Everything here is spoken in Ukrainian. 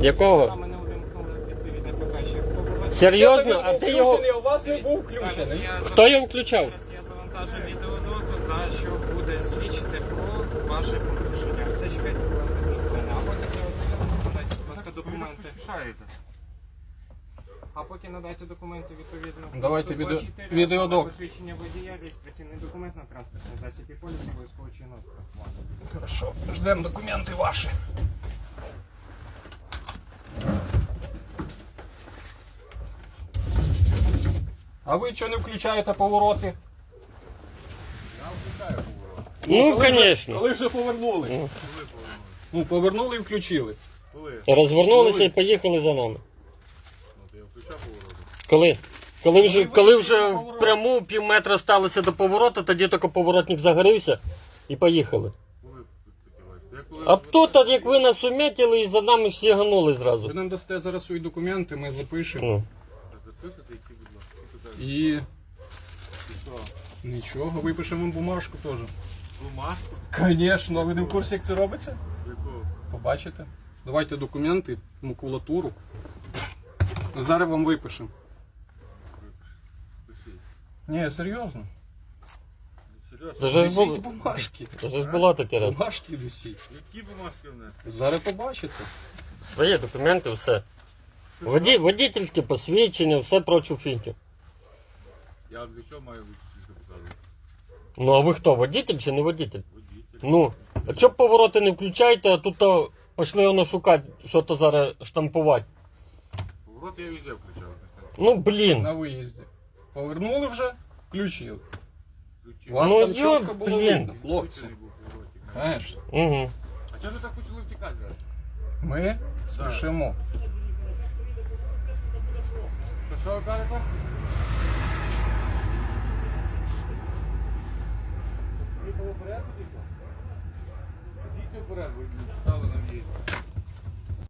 Якого? Саме не увімкнули відповідне показчик. Серйозно? А ти його. У вас не був Зараз включений. я Хто його включав? Зараз я завантажу відеодоказ, що буде свідчити про ваше порушення. Все чекайте, будь ласка, дві хвилини. А поки не будь ласка, документи. А поки надайте документи відповідно. Давайте Тут відео- бачите, відеодок. Посвідчення водія, реєстраційний документ на транспортний засіб і поліс обов'язково чинного страхування. Хорошо, ждемо документи ваші. А ви чого не включаєте повороти? Ну, коли вже- звісно. Коли вже повернули. Ну, повернули і включили. Розвернулися і поїхали за нами. Коли? Коли вже, коли вже в пряму пів метра сталося до повороту, тоді тільки поворотник загорівся і поїхали. А тут, от як ви нас умітили, і за нами всі ганули Ви нам дасте зараз свої документи, ми запишемо. Ну. І. Нічого, випишемо вам бумажку теж. Бумажку? Звісно, ви не в курсі, як це робиться? Побачите. Давайте документи, макулатуру. Зараз вам випишемо. Ні, серйозно. Серйозно? Це ж Несіть було, бумажки. це ж було таке раз. Бумажки несіть. Які бумажки внести? Зараз побачите. Свої документи, все. Воді, водительське посвідчення, все прочу фінтю. Я для чого маю вичислити показувати? Ну а ви хто, водитель чи не водитель? Водитель. Ну, а чого повороти не включаєте, а тут то пішли воно шукати, що то зараз штампувати. Поворот я везде включав. Ну блін. На виїзді. Повернули вже, включили. Вас Ну, там чітко було блін. видно, хлопці. Знаєш, Угу. А чого ви так почали втікати? зараз? ми спішимо. Що, що ви кажете? Їхали вперед, тільки? Їдьте вперед, ви стали нам їздити.